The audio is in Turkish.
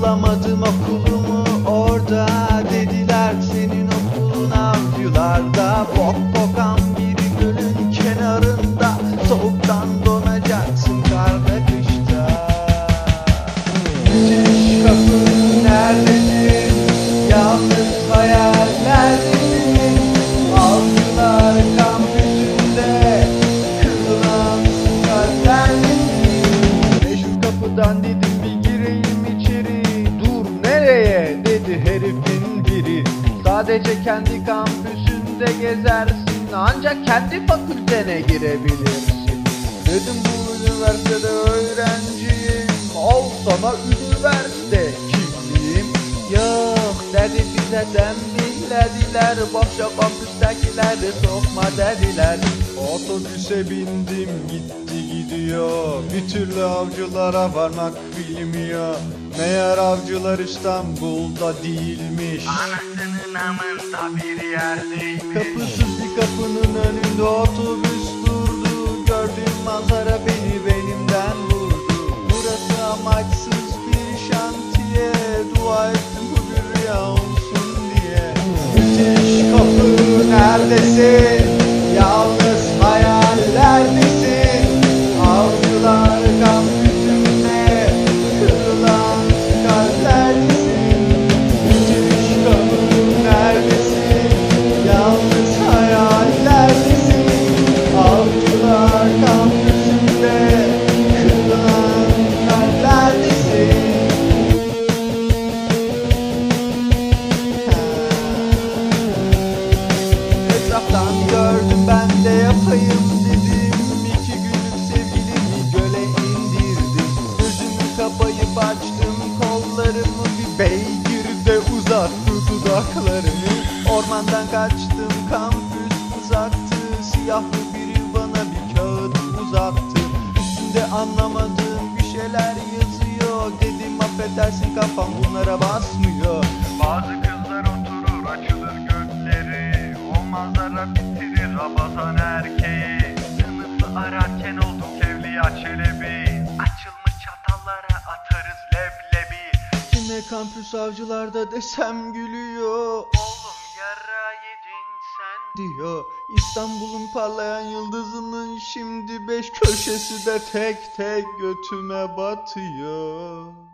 bulamadım okulumu orada. Dediler senin okulun avcılarda. Bok bokan bir gölün kenarında. Soğuktan donacaksın karda kışta. Müthiş kapın neredesin? Yalnız hayallerdesin Avcılar kampüsünde Kırılan kalplerdesin Meşhur kapıdan dedim Sadece kendi kampüsünde gezersin. Ancak kendi fakültene girebilirsin. Dedim bu üniversitede öğrenciyim. Al sana üniversite kimliğim. Yok dedi bize tembihlediler Boşça kampüstekileri sokma dediler. Otobüse bindim gitti gidiyor. Bir türlü avcılara varmak bilmiyor. Meğer avcılar İstanbul'da değilmiş Anasının amında bir yerdeymiş Kapısız bir kapının önünde otobüs durdu. Gördüğüm manzara beni benimden vurdu. Burası amaçsız bir şantiye. Dua ettim bu bir rüya olsun diye. Müthiş kapı neredesin? Kampüs uzaktı Siyahlı biri bana bir kağıt uzattı. Üstünde anlamadığım bir şeyler yazıyor. Dedim affedersin kafam bunlara basmıyor. Bazı kızlar oturur açılır gökleri. O manzara bitirir rabatan erkeği. Sınıfı ararken olduk evliya çelebi. Açılmış çatallara atarız leblebi. Yine kampüs avcılarda desem gülüyor diyor. İstanbul'un parlayan yıldızının şimdi beş köşesi de tek tek götüme batıyor